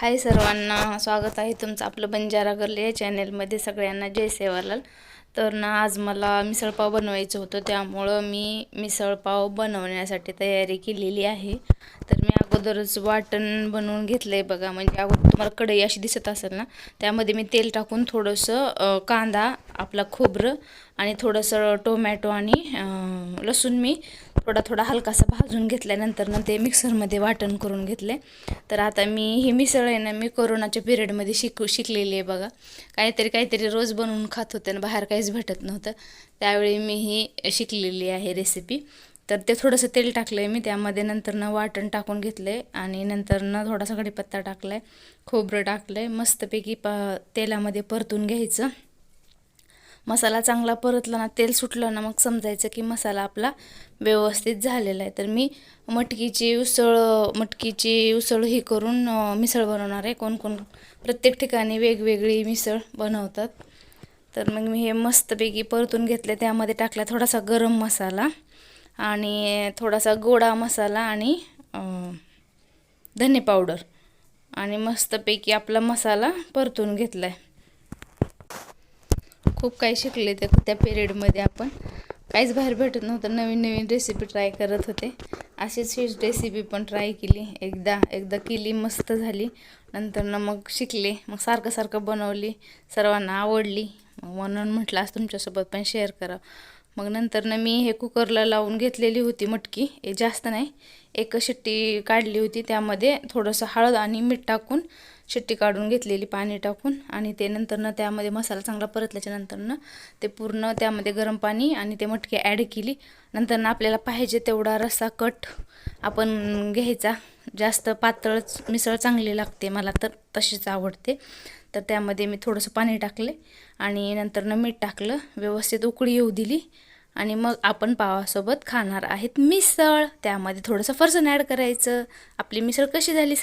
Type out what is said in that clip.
हाय सर्वांना स्वागत आहे तुमचं आपलं बंजारा गर्ले या चॅनेलमध्ये सगळ्यांना. जय सेवालाल. तर ना आज मला मिसळपाव बनवायचं होतं त्यामुळं मी मिसळपाव बनवण्यासाठी तयारी केलेली आहे. तर मी अगोदरच वाटण बनवून घेतलं आहे बघा. म्हणजे अगोदर तुम्हाला कढई अशी दिसत असेल ना त्यामध्ये मी तेल टाकून थोडंसं कांदा आपला खोबरं आणि थोडंसं टोमॅटो आणि लसूण मी थोडा थोडा हलकासा भाजून घेतल्यानंतर ना ते मिक्सरमध्ये वाटण करून घेतले. तर आता मी ही मिसळ आहे ना मी कोरोनाच्या पिरियडमध्ये शिकू शिकलेली आहे बघा. काहीतरी काहीतरी रोज बनवून खात होते ना बाहेर काहीच भेटत नव्हतं. त्यावेळी मी ही शिकलेली आहे रेसिपी तर ते थोडंसं तेल टाकलं आहे मी त्यामध्ये नंतर ना वाटण टाकून घेतलं आहे आणि नंतर ना थोडासा कढीपत्ता टाकला आहे खोबरं टाकलं आहे मस्तपैकी प तेलामध्ये परतून घ्यायचं. मसाला चांगला परतला ना तेल सुटलं ना मग समजायचं की मसाला आपला व्यवस्थित झालेला आहे. तर मी मटकीची उसळ मटकीची उसळ ही करून मिसळ बनवणार आहे. कोण कोण प्रत्येक ठिकाणी वेगवेगळी मिसळ बनवतात. तर मग मी हे मस्तपैकी परतून घेतले. त्यामध्ये टाकला थोडासा गरम मसाला आणि थोडासा गोडा मसाला आणि धने पावडर. आणि मस्तपैकी आपला मसाला परतून घेतला आहे खूप काही शिकले ते त्या पिरियडमध्ये आपण. काहीच बाहेर भेटत नव्हतं. नवीन नवीन रेसिपी ट्राय करत होते. अशीच ही रेसिपी पण ट्राय केली. एकदा एकदा केली मस्त झाली. नंतर ना मग शिकले. मग सारखं सारखं बनवली. सर्वांना आवडली. मग म्हणून म्हटलं आज तुमच्यासोबत पण शेअर करा. मग नंतर ना मी हे कुकरला लावून घेतलेली होती मटकी. हे जास्त नाही. एक शिट्टी काढली होती. त्यामध्ये थोडंसं हळद आणि मीठ टाकून शिट्टी काढून घेतलेली पाणी टाकून आणि ते नंतरनं त्यामध्ये मसाला चांगला परतल्याच्या नंतरनं ते पूर्ण त्यामध्ये गरम पाणी आणि ते मटकी ॲड केली. नंतरनं आपल्याला पाहिजे तेवढा रस्सा कट आपण घ्यायचा. जास्त पातळच मिसळ चांगली लागते मला तर तशीच आवडते. तर त्यामध्ये मी थोडंसं पाणी टाकले आणि नंतरनं मीठ टाकलं. व्यवस्थित उकळी येऊ दिली आणि मग आपण पावासोबत खाणार आहेत मिसळ. त्यामध्ये थोडंसं फरसण ॲड करायचं. आपली मिसळ कशी झाली